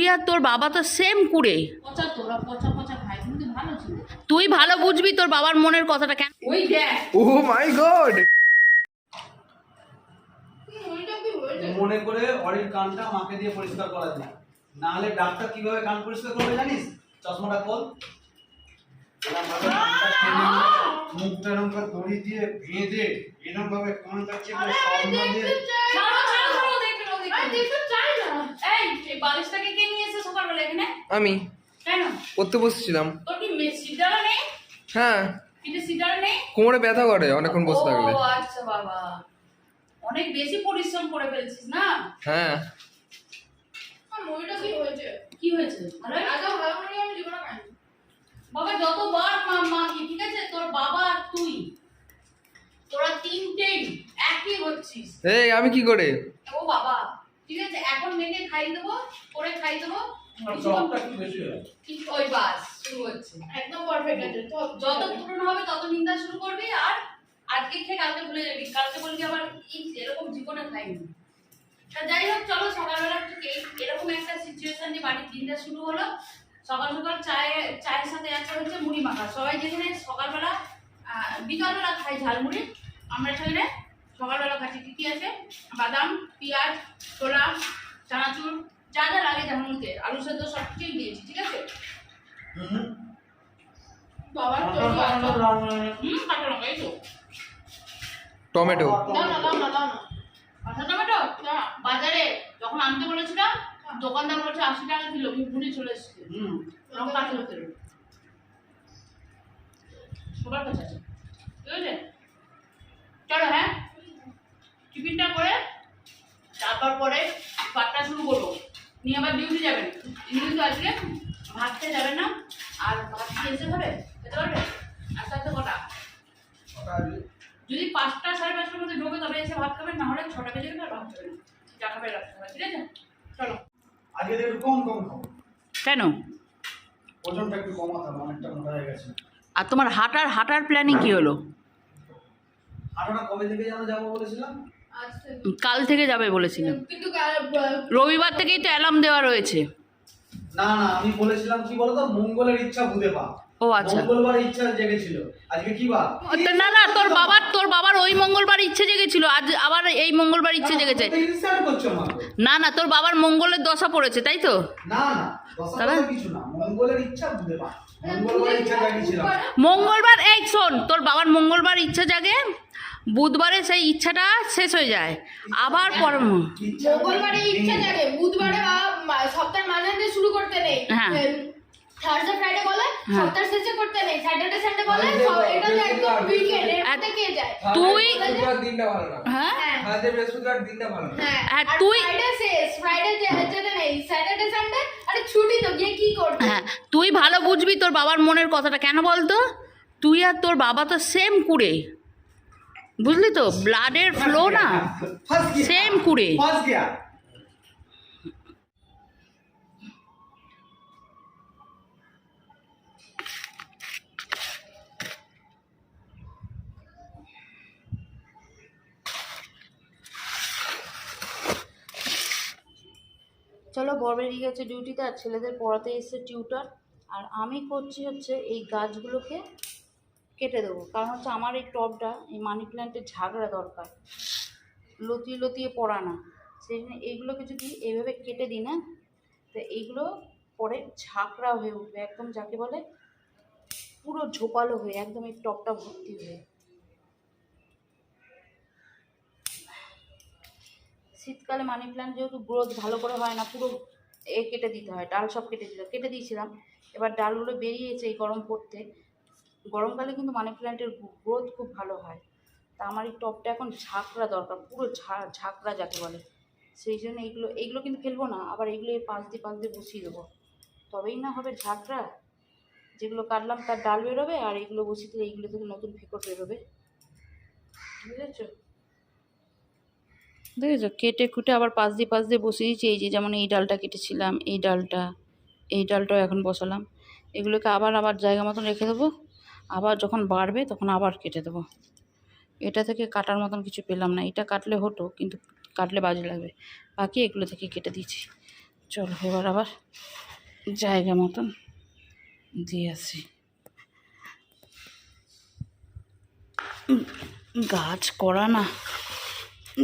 তুই আর তোর বাবা তো সেম কুড়ে। তুই ভালো বুঝবি তোর বাবার মনের কথাটা কেন? ওই দেখ। ও মাই গড মনে করে অরির কানটা মাকে দিয়ে পরিষ্কার করা যায়। না হলে ডাক্তার কীভাবে কান পরিষ্কার করবে জানিস? চশমাটা খোল। মুখটা এরম করে দড়ি দিয়ে বেঁধে এরকম ভাবে কানটা চেপে এই এই বালিশটাকে কে নিয়ে এসে সকালবেলা এখানে? আমি। কেন? পড়তে বসেছিলাম। তোর কি নেই? হ্যাঁ। কিন্তু সিটারা নেই? কোমরে ব্যথা করে অনেকক্ষণ বসে থাকলে। ও আচ্ছা বাবা। অনেক বেশি পরিশ্রম করে ফেলছিস না? হ্যাঁ। মইটা কি হয়েছে? কি হয়েছে? ভালো বাবা যতবার মা মা কি ঠিক আছে? তোর বাবা আর তুই তোরা তিনটেই একই হচ্ছিস। এই আমি কি করে? ও বাবা। ঠিক আছে এখন মেয়েকে খাই দেবো করে খাই দেবো। চপটা একটু বেশি ঠিক ওই বাস শুরু হচ্ছে। একদম পারফেক্ট আছে যত পুরনো হবে তত নিন্দা শুরু করবি আর আজকে খেয়ে কালকে ভুলে যাবি। কালকে বলবি আবার এই এরকম জীবনে খাইনি তা যাই হোক চলো সকালবেলা একটু এরকম একটা সিচুয়েশন নিয়ে বাড়ির দিনটা শুরু হলো। সকাল সকাল চায়ে চায়ের সাথে আছে হচ্ছে মুড়ি মাখা। সবাই যেখানে সকালবেলা আহ, বিকালবেলা খাই ঝালমুড়ি। আমরা সেখানে সকালবেলা খাচ্ছি কি কি আছে? বাদাম পেঁয়াজ ছোলা চানাচুর যা যা লাগে যেমন আলু সেদ্ধ সব কিছুই দিয়েছি ঠিক আছে? বাবার রান্না বান্না রান্না হুম কাঁচা লঙ্কা এই তো। টমেটো। দাও না দাও না দাও না। কাঁচা টমেটো? বাজারে যখন আনতে বলেছিলাম দোকানদার বলছে আশি টাকা কিলো কিন্তু ভুলি চলে এসেছে। লঙ্কা সবার কাছে আছে। ঠিক আছে চলো হ্যাঁ? টিফিনটা করে তারপর পরে পাঠটা শুরু করব। নিয়ে আবার ডিউটি যাবেন। কিন্তু আজকে ভাত খেয়ে যাবেন না। আর ভাত খেয়ে এসে খাবে খেতে পারবে? আস্তে আস্তে কটা? যদি পাঁচটা সাড়ে পাঁচটার মধ্যে ঢোকে তবে এসে ভাত খাবেন না হলে ছটা বেজে গেলে আর ভাত খাবেন যা খাবে রাখতে হবে ঠিক আছে? চলো। আজকে একটু কম কম খাব। কেন? ওজনটা একটু কমাতে হবে অনেকটা মোটা হয়ে গেছে। আর তোমার হাঁটার হাঁটার প্ল্যানিং কি হলো? হাঁটাটা কবে থেকে যেন যাব বলেছিলাম? কাল থেকে যাবে বলেছিলাম রবিবার থেকেই তো অ্যালার্ম দেওয়া রয়েছে। না না আমি বলেছিলাম কি বলতো? মঙ্গলের ইচ্ছা বুধে পা। ও আচ্ছা। মঙ্গলবার ইচ্ছা জেগেছিল। আজকে কি বার? না না তোর বাবার তোর বাবার ওই মঙ্গলবার ইচ্ছে জেগেছিল। আজ আবার এই মঙ্গলবার ইচ্ছে জেগেছে। না না তোর বাবার মঙ্গলের দশা পড়েছে তাই তো? না না দশা তাহলে? কিছু না। মঙ্গলের ইচ্ছা বুধে পা। মঙ্গলবার ইচ্ছা জাগিয়েছিলাম মঙ্গলবার এই শোন তোর বাবার মঙ্গলবার ইচ্ছা জাগে? বুধবারে সেই ইচ্ছাটা শেষ হয়ে যায়। আবার পর মঙ্গলবারে ইচ্ছা জাগে। বুধবারে সপ্তাহের মাঝামাঝি শুরু করতে নেই। হ্যাঁ। থার্সডে ফ্রাইডে বলে। শেষে করতে নেই। স্যাটারডে সানডে বলে Friday সব- বলে, এটা তো একদম উইকেন্ড এর কে যায়? তুই দিনটা ভালো না। হ্যাঁ। হ্যাঁ। আজকে বৃহস্পতিবার দিনটা ভালো না। হ্যাঁ। আর আর তুই- ফ্রাইডে শেষ। ফ্রাইডে যেতে নেই। স্যাটারডে সানডে আরে ছুটি তো গিয়ে কি করবে? হ্যাঁ তুই ভালো বুঝবি তোর বাবার মনের কথাটা। কেন বলতো? তুই আর তোর বাবা তো সেম কুড়ে। বুঝলি তো? ব্লাডের ফ্লো না। সেম কুড়ে। চলো বর বেরিয়ে গেছে ডিউটিতে আর ছেলেদের পড়াতে এসছে টিউটার আর আমি করছি হচ্ছে এই গাছগুলোকে কেটে দেবো। কারণ হচ্ছে আমার এই টবটা এই মানি প্ল্যান্টের ঝাগড়া দরকার। লতিয়ে লতিয়ে পড়া না। সেই জন্য এইগুলোকে যদি এইভাবে কেটে দিই না, তো এইগুলো পরে ঝাঁকড়া হয়ে উঠবে। একদম যাকে বলে পুরো ঝোপালো হয়ে, একদম এই টবটা ভর্তি হয়ে। শীতকালে মানি প্ল্যান্ট যেহেতু গ্রোথ ভালো করে হয় না, পুরো এ কেটে দিতে হয়, ডাল সব কেটে দিতে কেটে দিয়েছিলাম। এবার ডালগুলো বেরিয়েছে এই গরম পড়তে। গরমকালে কিন্তু মানি প্ল্যান্টের গ্রোথ খুব ভালো হয়। তা আমার এই টপটা এখন ঝাঁকড়া দরকার, পুরো ঝা, ঝাঁকড়া যাকে বলে। সেই জন্য এইগুলো এইগুলো কিন্তু ফেলব না, আবার এগুলো পাশ দিয়ে পাশ দিয়ে বসিয়ে দেবো। তবেই না হবে ঝাঁকড়া। যেগুলো কাটলাম তার ডাল বেরোবে, আর এইগুলো বসিয়ে দিলে এইগুলো থেকে নতুন ফিকর বেরোবে। বুঝেছ? দেখেছ? কেটে কুটে আবার পাশ দিয়ে পাশ দিয়ে বসিয়ে দিয়েছি। এই যে যেমন এই ডালটা কেটেছিলাম, এই ডালটা, এই ডালটাও এখন বসালাম। এগুলোকে আবার আবার জায়গা মতন রেখে দেবো। আবার যখন বাড়বে তখন আবার কেটে দেবো। এটা থেকে কাটার মতন কিছু পেলাম না। এটা কাটলে হতো, কিন্তু কাটলে বাজে লাগবে। বাকি এগুলো থেকে কেটে দিয়েছি। চলো, এবার আবার জায়গা মতন দিয়ে আসি। গাছ করা না,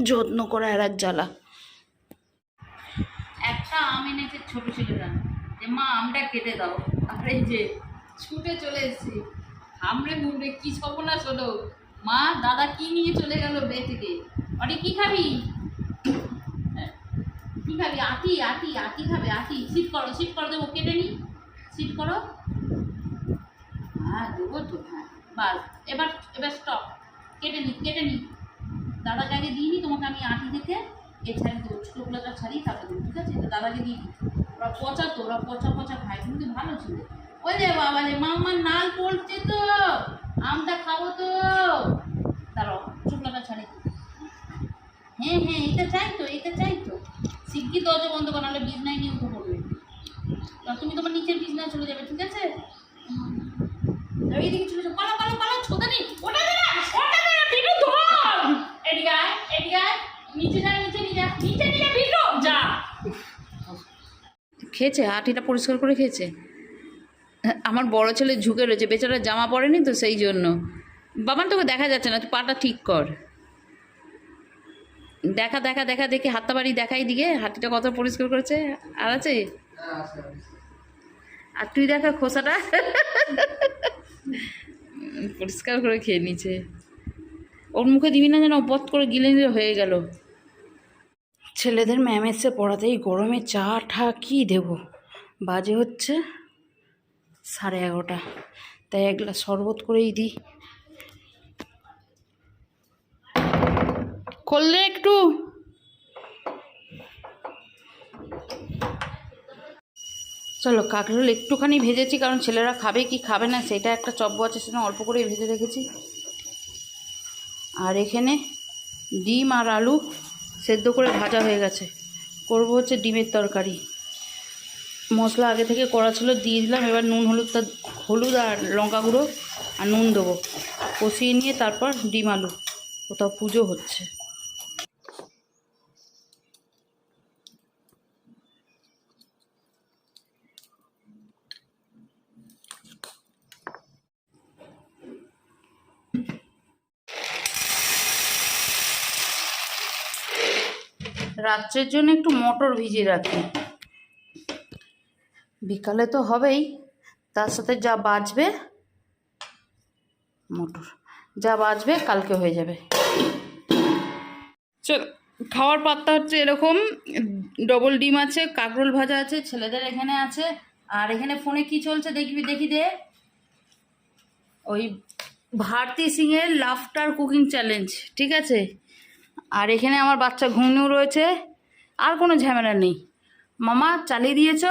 যত্ন করা আর জ্বালা। একটা আম এনেছে ছোট ছেলেরা। যে, মা, আমটা কেটে দাও। আর এই যে ছুটে চলে এসেছি। আমরে মুমরে কি সর্বনাশ হলো মা দাদা কি নিয়ে চলে গেল বে থেকে? অরে কি খাবি? হ্যাঁ, কি খাবি? আটি আটি আটি খাবে আটি। সিট করো সিট করো দেবো কেটে নি। সিট করো। হ্যাঁ দেবো তো হ্যাঁ। বাস এবার এবার স্টপ কেটে নি কেটে নি। দাদাকে আগে দিইনি তোমাকে আমি আটি থেকে এ ছাড়ি দেবো। ছোটোগুলোটা ছাড়িয়ে তারপরে দেবো ঠিক আছে? তো দাদাকে দিই। ওরা পচা তো ওরা পচা পচা খায় কিন্তু ভালো ছিল। ওই রে বাবা রে মাম্মার নাল পড়ছে তো। আমটা খাব তো। দাঁড়াও ছাড়িয়ে দিই হ্যাঁ হ্যাঁ এটা চাই তো, এটা চাই তো। শিগগির দরজা বন্ধ করো, নাহলে বিছনায় নিয়ে উঠে পড়বে। তা তুমি তোমার নিচের বিছনায় চলে যাবে, ঠিক আছে? এইদিকে চলে যাও। পালা পালা পালা নেই ওটা ওটা নিচে যা, নিচে নিয়ে যা, নিচে নিয়ে যা। খেয়েছে? আটিটা পরিষ্কার করে খেয়েছে? আমার বড় ছেলে ঝুঁকে রয়েছে বেচারা জামা পরেনি তো সেই জন্য। বাবান তোকে দেখা যাচ্ছে না, তুই পাটা ঠিক কর। দেখা দেখা দেখা, দেখে হাতটা বাড়ি দেখাই দিকে হাতিটা কত পরিষ্কার করেছে, আর আছে? আর তুই দেখা খোসাটা? পরিষ্কার করে খেয়ে নিচ্ছে ওর মুখে দিবি না যেন বত করে গিলে নিলে হয়ে গেল। ছেলেদের ম্যাম এসে পড়াতেই গরমে চা ঠা কী দেবো? বাজে হচ্ছে। সাড়ে এগারোটা। তাই এক গ্লাস শরবত করেই দিই। করলে একটু। চলো কাঁকরোল একটুখানি ভেজেছি কারণ ছেলেরা খাবে কি খাবে না সেটা একটা চব্য আছে সেটা অল্প করে ভেজে রেখেছি। আর এখানে ডিম আর আলু সেদ্ধ করে ভাজা হয়ে গেছে। করব হচ্ছে ডিমের তরকারি। মশলা আগে থেকে করা ছিল, দিয়ে দিলাম। এবার নুন, হলুদটা, হলুদ আর লঙ্কা গুঁড়ো আর নুন দেবো। কষিয়ে নিয়ে তারপর ডিম আলু। কোথাও পুজো হচ্ছে। রাত্রের জন্য একটু মটর ভিজিয়ে রাখি। বিকালে তো হবেই। তার সাথে যা বাজবে, মটর, যা বাজবে কালকে হয়ে যাবে। চল, খাওয়ার পাত্তা হচ্ছে এরকম, ডবল ডিম আছে, কাঁকরোল ভাজা আছে, ছেলেদের এখানে আছে, আর এখানে ফোনে কি চলছে দেখবি, দেখি দে। ওই ভারতী সিংয়ের লাফটার কুকিং চ্যালেঞ্জ, ঠিক আছে? আর এখানে আমার বাচ্চা ঘুমিয়েও রয়েছে, আর কোনো ঝামেলা নেই। মামা চালিয়ে দিয়েছ?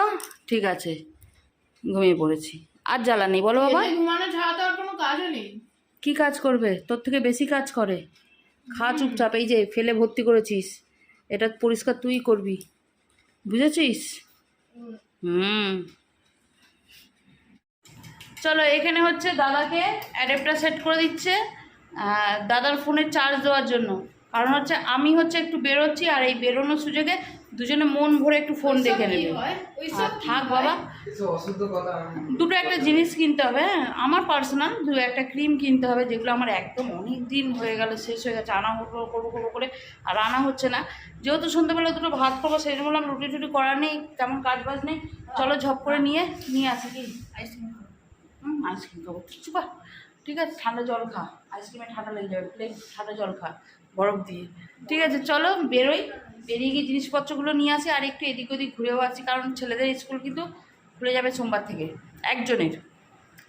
ঠিক আছে ঘুমিয়ে পড়েছি। আর জ্বালা নেই বলো বাবা। ঘুমানো ছাড়া তো আর কোনো কাজও নেই। কি কাজ করবে? তোর থেকে বেশি কাজ করে। খা চুপচাপ এই যে ফেলে ভর্তি করেছিস। এটা পরিষ্কার তুই করবি। বুঝেছিস? হুম। চলো এখানে হচ্ছে দাদাকে অ্যাডাপ্টার সেট করে দিচ্ছে দাদার ফোনে চার্জ দেওয়ার জন্য। কারণ হচ্ছে আমি হচ্ছে একটু বেরোচ্ছি আর এই বেরোনোর সুযোগে দুজনে মন ভরে একটু ফোন দেখে নেবে। থাক বাবা। দুটো একটা জিনিস কিনতে হবে হ্যাঁ? আমার পার্সোনাল দু একটা ক্রিম কিনতে হবে যেগুলো আমার একদম অনেক দিন হয়ে গেল শেষ হয়ে গেছে আনা করব করব করব করে আর আনা হচ্ছে না। যেহেতু সন্ধ্যেবেলা দুটো ভাত খাব সেই জন্য বললাম রুটি টুটি করা নেই তেমন কাজ বাজ নেই। চলো ঝপ করে নিয়ে নিয়ে আসি কি? আইসক্রিম খাব। হুম আইসক্রিম খাব। চুপা ঠিক আছে, ঠান্ডা জল খা। আইসক্রিমে ঠান্ডা লেগে যাবে প্লেন ঠান্ডা জল খা, বরফ দিয়ে। ঠিক আছে, চলো বেরোই। বেরিয়ে গিয়ে জিনিসপত্রগুলো নিয়ে আসি, আর একটু এদিক ওদিক ঘুরেও আসি, কারণ ছেলেদের স্কুল কিন্তু খুলে যাবে সোমবার থেকে, একজনের।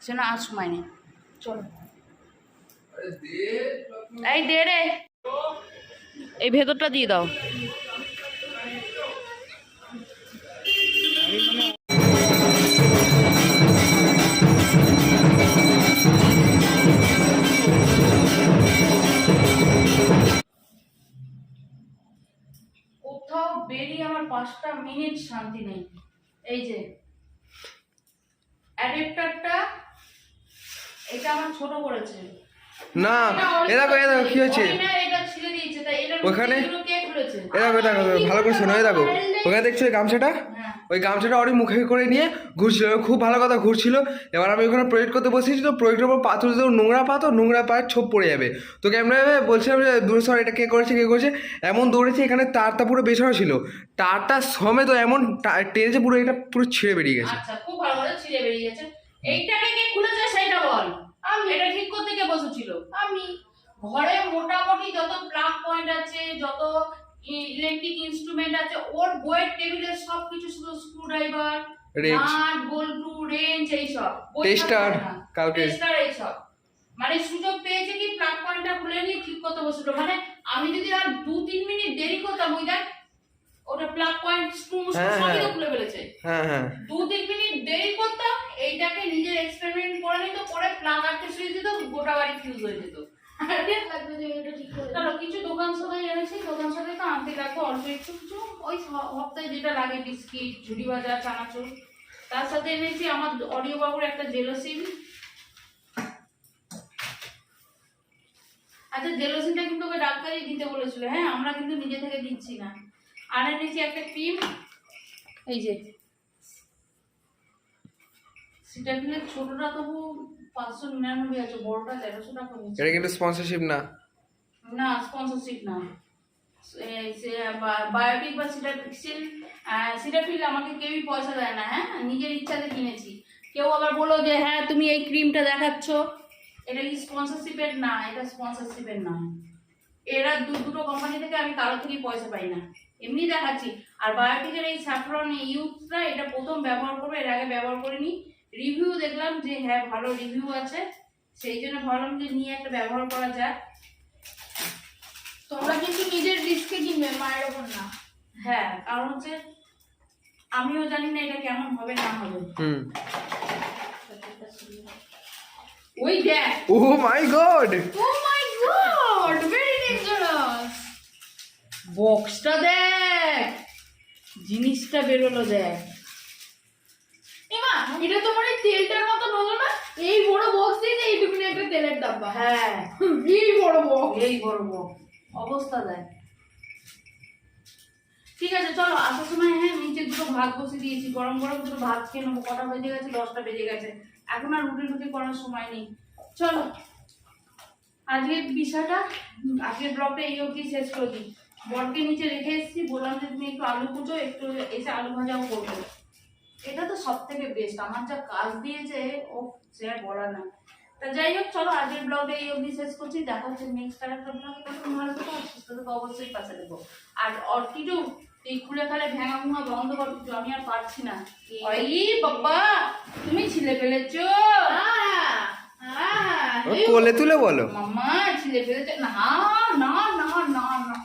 সে না আর সময় নেই। চলো। এই দে রে। এই ভেতরটা দিয়ে দাও। মিনিট শান্তি নেই এই যে অ্যাডাপ্টারটা এটা আমার ছোট করেছে না এরা দেখো কি হয়েছে এটা ছিঁড়ে দিয়েছে, তাই এটা ওখানে? এরা কে খুলেছে? এ দেখো ভালো করে শোনো এই দেখো ওখানে দেখছ ওই গামছাটা হ্যাঁ। ওই গামছাটা অরি মুখে করে নিয়ে ঘুরছিল। খুব ভালো কথা ঘুরছিল। এবার আমি ওখানে প্রজেক্ট করতে বসেছি তো প্রজেক্টের উপর পাথর দিতে নোংরা পাথর নোংরা পায়ের ছোপ পড়ে যাবে। তো কেমন বলছিলাম যে, দূরে সর, এটা কে করেছে কে করেছে? এমন দৌড়েছে, এখানে তারটা পুরো বেছানো ছিল। তারটা সমেত এমন টা- টেনেছে পুরো, এটা পুরো ছিঁড়ে বেরিয়ে গেছে। আচ্ছা খুব ভালো কথা, ছিঁড়ে বেরিয়ে গেছে। এইটাকে কে খুলেছে সেটা বল। আমি, এটা ঠিক করতে কে বসেছিল? আমি। ঘরে মোটামুটি যত প্লাগ পয়েন্ট আছে, যত ইলেকট্রিক ইনস্ট্রুমেন্ট আছে ওর বইয়ের টেবিলে সবকিছু শুধু স্ক্রু ড্রাইভার নাট বল্টু রেঞ্জ এইসব। Tester, কালকে। টেস্টার এইসব। মানে সুযোগ পেয়েছে কি প্লাগ পয়েন্টটা খুলে নিয়ে ঠিক করতে বসেছিল মানে আমি যদি আর দু তিন মিনিট দেরি করতাম ওই দেখ ওটা প্লাগ পয়েন্ট স্ক্রু সবই তো হ্যাঁ। খুলে ফেলেছে। হ্যাঁ হ্যাঁ। দু তিন মিনিট দেরি করতাম এইটাকে নিজের এক্সপেরিমেন্ট করে নিত পরে প্লাগ আটকে শুয়ে দিত গোটা বাড়ি ফিউজ হয়ে যেত। কিছু দোকান দোকান তো আনতে অল্প একটু, কিছু ওই সপ্তাহে যেটা লাগে বিস্কিট, ঝুড়ি তার সাথে এনেছি আমার অডিও একটা জেলোসিন আচ্ছা জেলোসিনটা কিন্তু ওকে ডাক্তারই দিতে বলেছিল। হ্যাঁ আমরা কিন্তু নিজে থেকে দিচ্ছি না। আর এনেছি একটা ক্রিম। এই যে। সেটা কিনে ছোটটা তবু এটা কিন্তু স্পন্সরশিপ না। না স্পন্সরশিপ না। বায়োটিক বা সিটাফিল সিটাফিল আমাকে কেউই পয়সা দেয় না হ্যাঁ? নিজের ইচ্ছাতে কিনেছি। কেউ আবার বলো যে হ্যাঁ তুমি এই ক্রিমটা দেখাচ্ছ। এটা কি স্পন্সরশিপের না এটা স্পন্সরশিপের না। এরা দু দুটো কোম্পানি থেকে আমি কারও থেকেই পয়সা পাই না। এমনি দেখাচ্ছি। আর বায়োটিকের এই স্যাফরন ইউথটা এটা প্রথম ব্যবহার করব এর আগে ব্যবহার করিনি। রিভিউ দেখলাম যে হ্যাঁ ভালো রিভিউ আছে। সেই জন্য ভাবলাম যে নিয়ে একটা ব্যবহার করা যায় তোমরা কিন্তু নিজের রিস্কে কিনবে মায়ের ওপর না। হ্যাঁ কারণ হচ্ছে আমিও জানি না এটা কেমন হবে না হবে। হুম। ওই দেখ। ও my god! Oh my god very dangerous বক্সটা দেখ। জিনিসটা বেরোলো দেখ। এটা তোমার এই তেলটার মতো হলো না এই বড় বক্স দিয়ে এইটুকুনি একটা তেলের ডাব্বা। হ্যাঁ। এই বড় বক্স এই করব অবস্থা দেখ। ঠিক আছে চলো আসার সময় হ্যাঁ নিচে দুটো ভাত বসে দিয়েছি। গরম গরম দুটো ভাত খেয়ে নেব। কটা বেজে গেছে? দশটা বেজে গেছে। এখন আর রুটি রুটি করার সময় নেই। চলো আজকের বিষয়টা আজকের ব্লগটা এই অবধি শেষ করে। দিই বরকে নিচে রেখে এসেছি। বললাম যে তুমি একটু আলু কুচো একটু এসে আলু ভাজাও করব। এটা তো সব থেকে বেস্ট আমার যা কাজ দিয়েছে ও সে বলার না। তা যাই হোক চলো আজকের ব্লগটা এই অবধি শেষ করছি। দেখা হচ্ছে নেক্সট আর একটা ব্লগে তখন ভালো থেকো সুস্থ থেকো অবশ্যই পাশে দেবো আর অর্কিটু এই খুলে খালে ভেঙা ভুঙা বন্ধ কর আমি আর পারছি না। ওই বাবা তুমি ছিলে ফেলেছো। কোলে তুলে বলো। মাম্মা ছিলে ফেলেছো। না না না না না